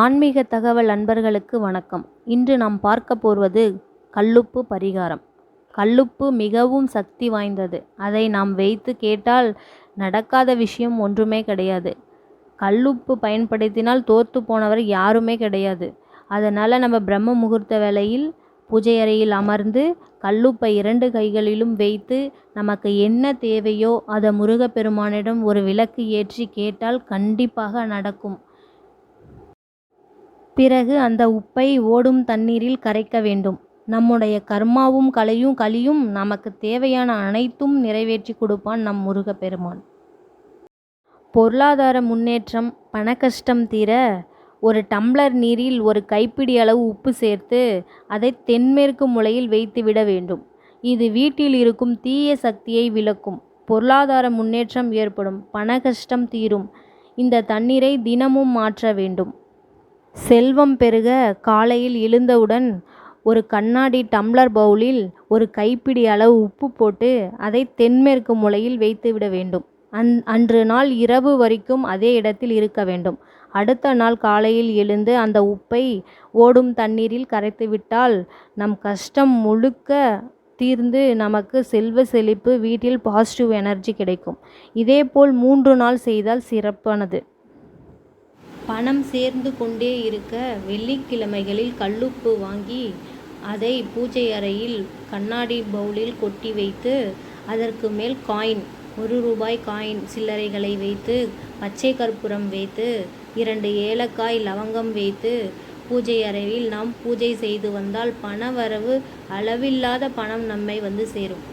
ஆன்மீக தகவல் அன்பர்களுக்கு வணக்கம். இன்று நாம் பார்க்க போவது கல்லுப்பு பரிகாரம். கல்லுப்பு மிகவும் சக்தி வாய்ந்தது. அதை நாம் வைத்து கேட்டால் நடக்காத விஷயம் ஒன்றுமே கிடையாது. கல்லுப்பு பயன்படுத்தினால் தோற்று போனவர் யாருமே கிடையாது. அதனால் நம்ம பிரம்ம முகூர்த்த வேளையில் பூஜை அறையில் அமர்ந்து கல்லுப்பை இரண்டு கைகளிலும் வைத்து நமக்கு என்ன தேவையோ அதை முருகப்பெருமானிடம் ஒரு விளக்கு ஏற்றி கேட்டால் கண்டிப்பாக நடக்கும். பிறகு அந்த உப்பை ஓடும் தண்ணீரில் கரைக்க வேண்டும். நம்முடைய கர்மாவும் கலையும் கலியும் நமக்கு தேவையான அனைத்தும் நிறைவேற்றி கொடுப்பான் நம் முருகப்பெருமான். பொருளாதார முன்னேற்றம் பண கஷ்டம் தீர ஒரு டம்ளர் நீரில் ஒரு கைப்பிடி அளவு உப்பு சேர்த்து அதை தென்மேற்கு முளையில் வைத்துவிட வேண்டும். இது வீட்டில் இருக்கும் தீய சக்தியை விளக்கும். பொருளாதார முன்னேற்றம் ஏற்படும் பண கஷ்டம் தீரும். இந்த தண்ணீரை தினமும் மாற்ற வேண்டும். செல்வம் பெருக காலையில் எழுந்தவுடன் ஒரு கண்ணாடி டம்ளர் பவுலில் ஒரு கைப்பிடி அளவு உப்பு போட்டு அதை தென்மேற்கு மூலையில் வைத்துவிட வேண்டும். அந் அன்று நாள் இரவு வரைக்கும் அதே இடத்தில் இருக்க வேண்டும். அடுத்த நாள் காலையில் எழுந்து அந்த உப்பை ஓடும் தண்ணீரில் கரைத்துவிட்டால் நம் கஷ்டம் முழுக்க தீர்ந்து நமக்கு செல்வ செழிப்பு வீட்டில் பாசிட்டிவ் எனர்ஜி கிடைக்கும். இதேபோல் மூன்று நாள் செய்தால் சிறப்பானது. பணம் சேர்ந்து கொண்டே இருக்க வெள்ளிக்கிழமைகளில் கல்லுப்பு வாங்கி அதை பூஜை அறையில் கண்ணாடி பவுலில் கொட்டி வைத்து அதற்கு மேல் காயின் ஒரு ரூபாய் காயின் சில்லறைகளை வைத்து பச்சை கற்பூரம் வைத்து இரண்டு ஏலக்காய் லவங்கம் வைத்து பூஜை அறையில் நாம் பூஜை செய்து வந்தால் பண வரவு அளவில்லாத பணம் நம்மை வந்து சேரும்.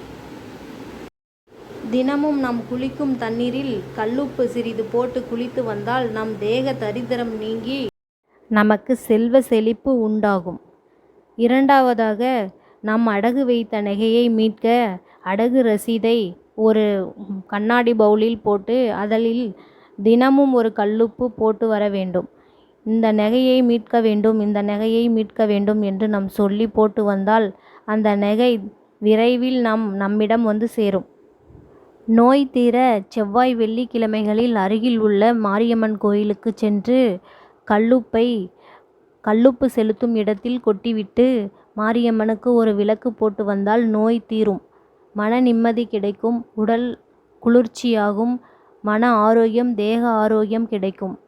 தினமும் நாம் குளிக்கும் தண்ணீரில் கல்லுப்பு சிறிது போட்டு குளித்து வந்தால் நம் தேக தரித்திரம் நீங்கி நமக்கு செல்வ செழிப்பு உண்டாகும். இரண்டாவதாக நாம் அடகு வைத்த நகையை மீட்க அடகு ரசீதை ஒரு கண்ணாடி பவுலில் போட்டு அதில் தினமும் ஒரு கல்லுப்பு போட்டு வர வேண்டும். இந்த நகையை மீட்க வேண்டும் இந்த நகையை மீட்க வேண்டும் என்று நாம் சொல்லி போட்டு வந்தால் அந்த நகை விரைவில் நம் நம்மிடம் வந்து சேரும். நோய் தீர செவ்வாய் வெள்ளிக்கிழமைகளில் அருகில் உள்ள மாரியம்மன் கோயிலுக்கு சென்று கல்லுப்பை கல்லுப்பு செலுத்தும் இடத்தில் கொட்டிவிட்டு மாரியம்மனுக்கு ஒரு விளக்கு போட்டு வந்தால் நோய் தீரும். மன நிம்மதி கிடைக்கும். உடல் குளிர்ச்சியாகும். மன ஆரோக்கியம் தேக ஆரோக்கியம் கிடைக்கும்.